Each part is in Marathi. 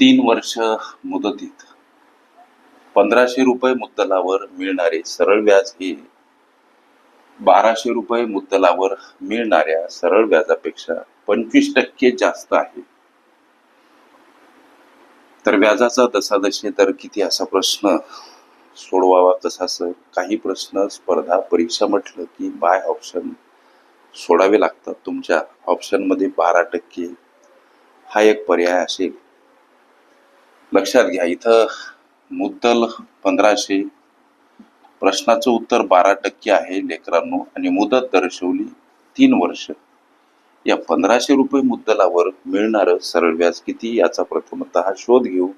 तीन वर्ष मुदतीत. पंधराशे रुपये मुद्दलावर मिळणारे सरळ व्याज हे बाराशे रुपये मुद्दलावर मिळणाऱ्या सरळ व्याजापेक्षा पंचवीस टक्के जास्त आहे. तर व्याजाचा दसादशे दर किती असा प्रश्न सोडवावा कसा सर काही प्रश्न स्पर्धा परीक्षा म्हटलं की बाय ऑप्शन सोडावे लागतात. तुमच्या ऑप्शनमध्ये बारा टक्के हा एक पर्याय असेल. लक्षात घ्या इथं मुद्दल पंधराशे. प्रश्नाचं उत्तर बारा टक्के आहे लेकरांनो आणि मुदत दर्शवली तीन वर्ष. या पंधराशे रुपये मुद्दलावर मिळणारं सरळ व्याज किती याचा प्रथमत शोध घेऊ.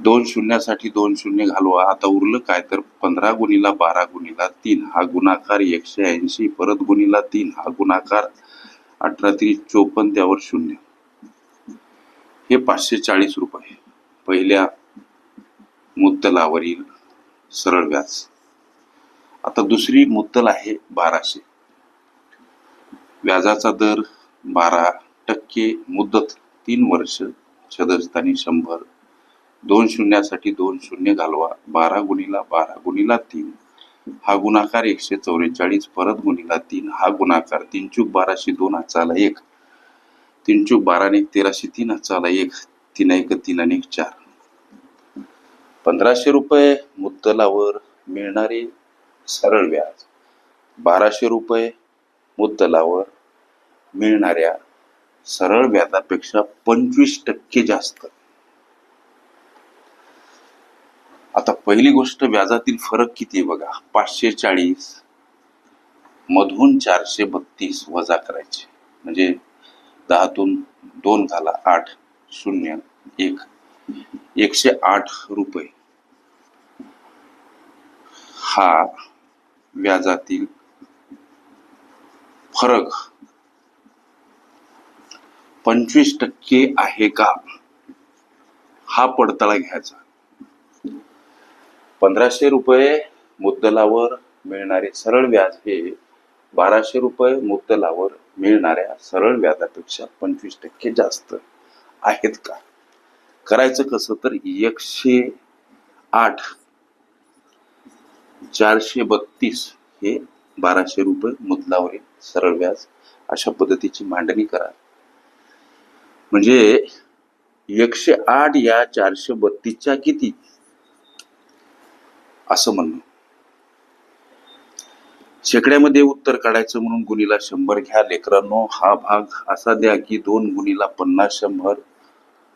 दोन शून्यासाठी दोन शून्य घालवा. आता उरलं काय तर पंधरा गुणीला बारा गुणीला तीन. हा गुणाकार एकशे ऐंशी परत गुणीला तीन. हा गुणाकार अठरा तीस चोपन्न त्यावर शून्य. हे पाचशे चाळीस रुपये. पहिल्या मुद्दलावरील सरळ व्याज. आता दुसरी मुद्दल आहे बाराशे. व्याजाचा दर बारा टक्के मुदत तीन वर्ष छदस्थानी शंभर. दोन शून्यासाठी दोन शून्य घालवा बारा गुणीला बारा गुणीला तीन. हा गुणाकार एकशे चौवेचाळीस परत गुणीला तीन. हा गुणाकार तीन चूक बाराशे दोन हाचाला एक. तीन चूक बारा आणि तेराशे तीन हाचाला एक तीन एक तीन आणि एक चार. पंधराशे रुपये मुद्दलावर मिळणारे सरळ व्याज. बाराशे रुपये मुद्दलावर मिळणाऱ्या सरळ व्याजापेक्षा पंचवीस टक्के जास्त. आता पहिली गोष्ट व्याजातील फरक किती आहे बघा. पाचशे चाळीस मधून चारशे बत्तीस वजा करायचे. म्हणजे दहातून दोन झाला आठ शून्य एक. एकशे आठ रुपये. हा व्याजातील फरक पंचवीस टक्के आहे का? हा पडताळा घ्यायचा. पंधराशे रुपये मुद्दलावर मिळणारे सरळ व्याज हे बाराशे रुपये मुद्दलावर मिळणाऱ्या सरळ व्याजापेक्षा पंचवीस टक्के जास्त आहेत का? करायचं कसं तर एकशे आठ चारशे बत्तीस हे बाराशे रुपये मुदलावरील सरळ व्याज अशा पद्धतीची मांडणी करा. म्हणजे एकशे आठ या चारशे बत्तीसच्या किती? असं म्हणणं. शेकड्यामध्ये उत्तर काढायचं म्हणून गुणीला शंभर घ्या. लेकरांनो हा भाग असा द्या की दोन गुणीला पन्नास शंभर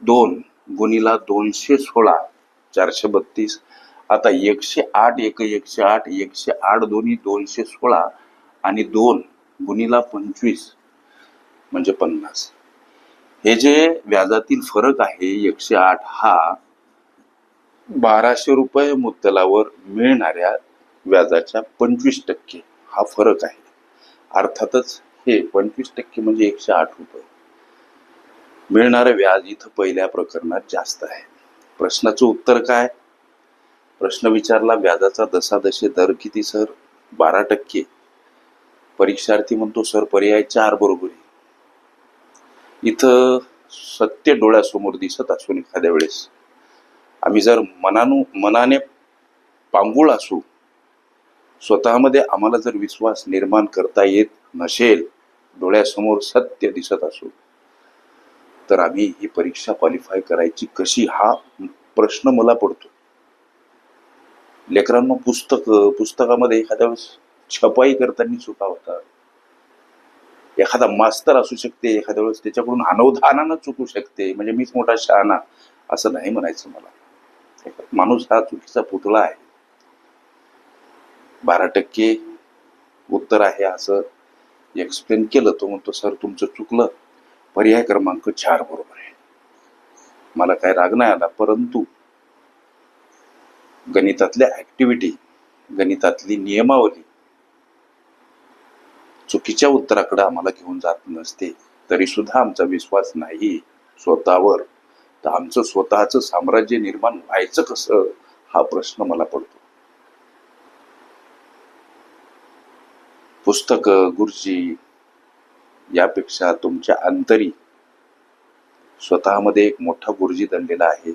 दोन गुणीला दोनशे सोळा चारशे बत्तीस. आता एकशे आठ एक एकशे आठ एकशे आठ दोन्ही दोनशे सोळा आणि दोन गुणीला पंचवीस म्हणजे पन्नास. हे जे व्याजातील फरक आहे एकशे आठ हा बाराशे रुपये मुद्दलावर मिळणाऱ्या व्याजाच्या पंचवीस टक्के. हा फरक आहे. अर्थातच हे पंचवीस टक्के म्हणजे एकशे आठ रुपये. मिळणारं व्याज इथं पहिल्या प्रकरणात जास्त आहे. प्रश्नाचं उत्तर काय? प्रश्न विचारला व्याजाचा दसादशे दर किती सर? बारा टक्के. परीक्षार्थी म्हणतो सर पर्याय चार बरोबर इथं सत्य डोळ्यासमोर दिसत असून एखाद्या वेळेस आम्ही जर मनानु मनाने पांगुळ असू स्वतःमध्ये आम्हाला जर विश्वास निर्माण करता येत नसेल डोळ्यासमोर सत्य दिसत असू तर आम्ही ही परीक्षा क्वालिफाय करायची कशी हा प्रश्न मला पडतो. लेकरांना पुस्तक पुस्तकामध्ये एखाद्या वेळेस छपाई करताना चुका होतात. एखादा मास्तर असू शकते एखाद्या वेळेस त्याच्याकडून अनवधानानं चुकू शकते म्हणजे मीच मोठा शहाणा असं नाही म्हणायचं मला. माणूस हा चुकीचा पुतळा आहे. बारा टक्के उत्तर आहे असं एक्सप्लेन केलं. तो म्हणतो सर तुमचं चुकलं. पर्याय क्रमांक चार बरोबर आहे. मला काय राग नाही आला परंतु गणितातल्या ऍक्टिव्हिटी गणितातली नियमावली चुकीच्या उत्तराकडे आम्हाला घेऊन जात नसते. तरी सुद्धा आमचा विश्वास नाही स्वतःवर. तर आमचं स्वतःच साम्राज्य निर्माण व्हायचं कसं? हा प्रश्न मला पडतो. पुस्तकं गुरुजी यापेक्षा तुमच्या अंतरी स्वतःमध्ये एक मोठा गुरुजी दडलेला आहे.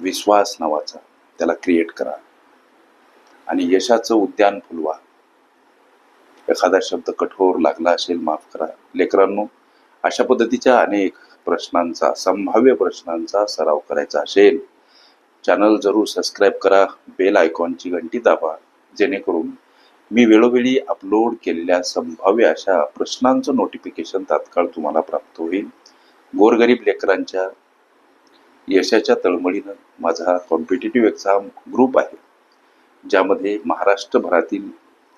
विश्वास नावाचा त्याला क्रिएट करा. आणि यशाचं उद्यान फुलवा. एखादा शब्द कठोर लागला असेल माफ करा. लेकरांनो अशा पद्धतीच्या अनेक प्रश्नांचा संभाव्य प्रश्नांचा सराव करायचा असेल चॅनल जरूर सबस्क्राईब करा बेल आयकॉनची घंटी दाबा जेणेकरून मी वेळोवेळी अपलोड केलेल्या संभाव्य अशा प्रश्नांचं नोटिफिकेशन तात्काळ तुम्हाला प्राप्त होईल. गोरगरीब लेकरांच्या यशाच्या तळमळीनं माझा कॉम्पिटेटिव्ह एक्झाम ग्रुप आहे ज्यामध्ये महाराष्ट्रभरातील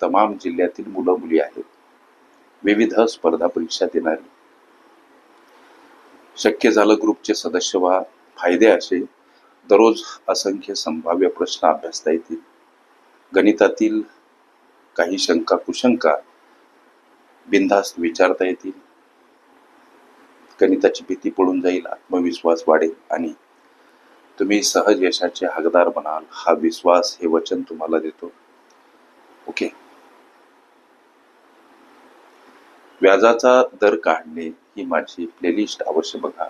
तमाम जिल्ह्यातील मुलं मुली आहेत. विविध स्पर्धा परीक्षा देणारी. शक्य झालं ग्रुपचे सदस्य व्हा फायदे असे. दररोज असंख्य संभाव्य प्रश्न अभ्यासता येतील. गणितातील काही शंका कुशंका बिनधास्त विचारता येतील. गणिताची भीती पळून जाईल आत्मविश्वास वाढेल आणि तुम्ही सहज यशाचे हकदार बनाल. हा विश्वास हे वचन तुम्हाला देतो. ओके. व्याजाचा दर काढणे ही माझी प्लेलिस्ट अवश्य बघा.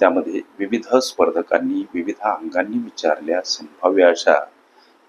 त्यामध्ये विविध स्पर्धकांनी विविध अंगांनी विचारल्या संभाव्य अशा